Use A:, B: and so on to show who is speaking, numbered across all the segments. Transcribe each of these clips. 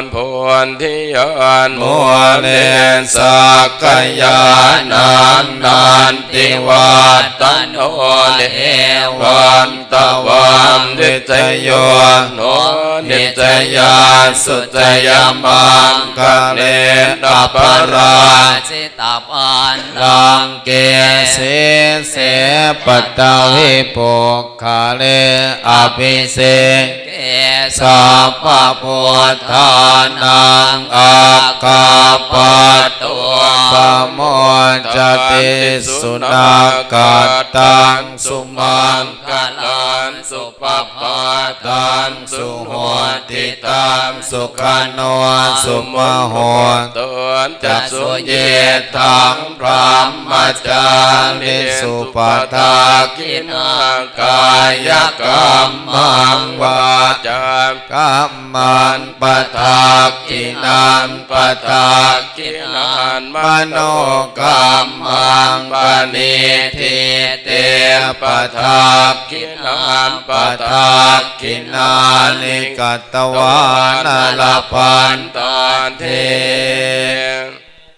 A: นพวนที่ยาน
B: โมเลสักกยานันนันติวัตตโนเลวันตวันดิจโยโนดิจยาสุจยามังคะเลนะปรา
C: จิตาปัน
B: ลังเกเสเสปตตวิปุคาเลอภิเส สัพพพุทธานังอาค นักัตตังสุมัง
C: กาลันสุปปา
B: ตังสุหติตังสุขโนสุมโห
A: ตัวนจักสุเย
B: เยทังพรหมจาริสุปทากินังกายกรรมังวา
A: จาม
B: กัมมันปทากินันปทากินันมโนกรรมังปณิทิเตปทากินันปทากินานิกตวานาลพัน
A: ตอนเท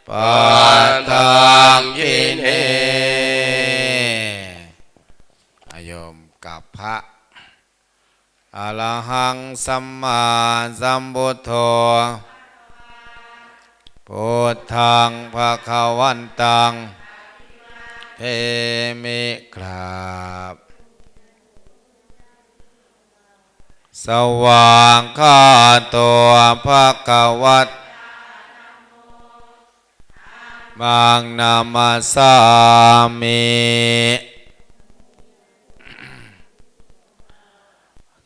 B: ปัทังยินเออโยมกับพระอรหังสัมมาสัมพุทโธพุทธังภะคะวันตัง เอมิครับสว่างข้าตัวภะคะวัตบางนามาสามิ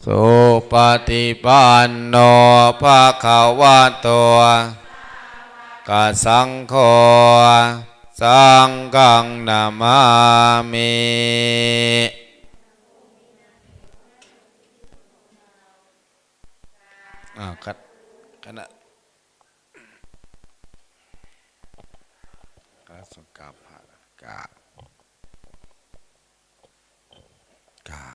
B: สุปฏิปันโนภาคาวะโตัวกสังโฆ สังฆังนามามิอ่าคัดคณะกาสุกาภากา